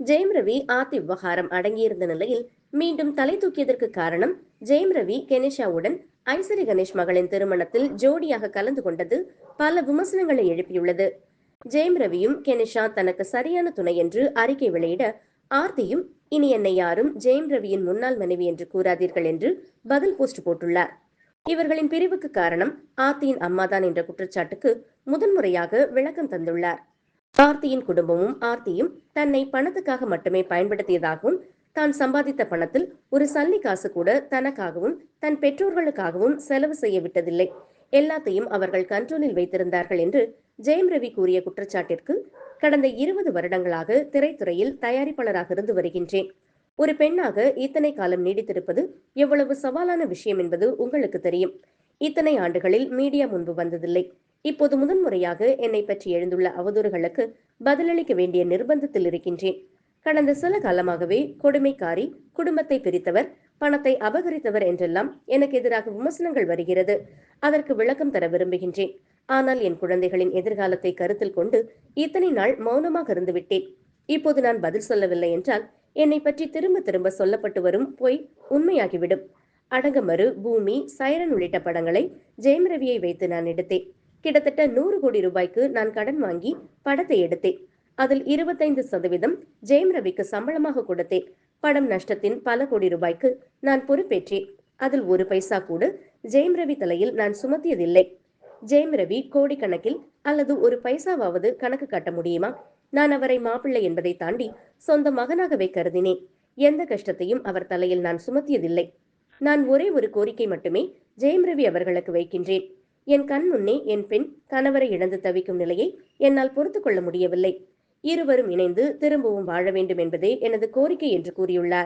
ஜெயம் ரவி ஆத்தி விவகாரம் அடங்கியிருந்த நிலையில் மீண்டும் தலை தூக்கியதற்கு காரணம் ஜெயம் ரவி கெனிஷாவுடன் ஐசரி கணேஷ் மகளின் திருமணத்தில் ஜோடியாக கலந்து கொண்டது பல விமர்சனங்களை எழுப்பியுள்ளது. ஜெயம் ரவியும் கெனிஷா தனக்கு சரியான துணை என்று அறிக்கை வெளியிட ஆர்த்தியும் இனி என்னை யாரும் ஜெயம் ரவியின் முன்னாள் மனைவி என்று கூறாதீர்கள் என்று பதில் போஸ்ட் போட்டுள்ளார். இவர்களின் பிரிவுக்கு காரணம் ஆர்த்தியின் அம்மாதான் என்ற குற்றச்சாட்டுக்கு முதன்முறையாக விளக்கம் தந்துள்ளார். ஆர்த்தியின் குடும்பமும் ஆர்த்தியும் தன்னை பணத்துக்காக மட்டுமே பயன்படுத்தியதாகவும் தான் சம்பாதித்த பணத்தில் ஒரு சல்லி காசு கூட தனக்காகவும் தன் பெற்றோர்களுக்காகவும் செலவு செய்ய விட்டதில்லை. எல்லாத்தையும் அவர்கள் கண்ட்ரோலில் வைத்திருந்தார்கள் என்று ஜெயம் ரவி கூறிய குற்றச்சாட்டிற்கு கடந்த இருபது வருடங்களாக திரைத்துறையில் தயாரிப்பாளராக இருந்து வருகின்றேன். ஒரு பெண்ணாக இத்தனை காலம் நீடித்திருப்பது எவ்வளவு சவாலான விஷயம் என்பது உங்களுக்கு தெரியும். இத்தனை ஆண்டுகளில் மீடியா முன்பு வந்ததில்லை. இப்போது முதன்முறையாக என்னை பற்றி எழுந்துள்ள அவதூறுகளுக்கு பதிலளிக்க வேண்டிய நிர்பந்தத்தில் இருக்கின்றேன். கடந்த சில காலமாகவே கொடுமைக்காரி குடும்பத்தை பிரித்தவர் பணத்தை அபகரித்தவர் என்றெல்லாம் எனக்கு எதிராக விமர்சனங்கள் வருகிறது. அதற்கு விளக்கம் தர விரும்புகின்றேன். ஆனால் என் குழந்தைகளின் எதிர்காலத்தை கருத்தில் கொண்டு இத்தனை நாள் மௌனமாக இருந்துவிட்டேன் இப்போது நான் பதில் சொல்லவில்லை என்றால் என்னை பற்றி திரும்ப திரும்ப சொல்லப்பட்டு வரும் பொய் உண்மையாகிவிடும். அடங்கமறு பூமி சைரன் உள்ளிட்ட படங்களை ஜெயம் ரவியை வைத்து நான் எடுத்தேன். கிட்டத்தட்ட நூறு கோடி ரூபாய்க்கு நான் கடன் வாங்கி படத்தை எடுத்தேன். அதில் இருபத்தைந்து சதவீதம் ஜெயம் ரவிக்கு சம்பளமாக கொடுத்தேன். படம் நஷ்டத்தின் பல கோடி ரூபாய்க்கு நான் பொறுப்பேற்றேன். அதில் ஒரு பைசா கூட ஜெயம் ரவி தலையில் நான் சுமத்தியதில்லை. ஜெயம் ரவி கோடிக்கணக்கில் அல்லது ஒரு பைசாவாவது கணக்கு காட்ட முடியுமா? நான் அவரை மாப்பிள்ளை என்பதை தாண்டி சொந்த மகனாகவே கருதினேன். எந்த கஷ்டத்தையும் அவர் தலையில் நான் சுமத்தியதில்லை. நான் ஒரே ஒரு கோரிக்கை மட்டுமே ஜெயம் ரவி அவர்களுக்கு வைக்கின்றேன். என் கண் முன்னே என் பெண் கணவரை இழந்து தவிக்கும் நிலையை என்னால் பொறுத்து கொள்ள முடியவில்லை. இருவரும் இணைந்து திரும்பவும் வாழ வேண்டும் என்பதே எனது கோரிக்கை என்று கூறியுள்ளார்.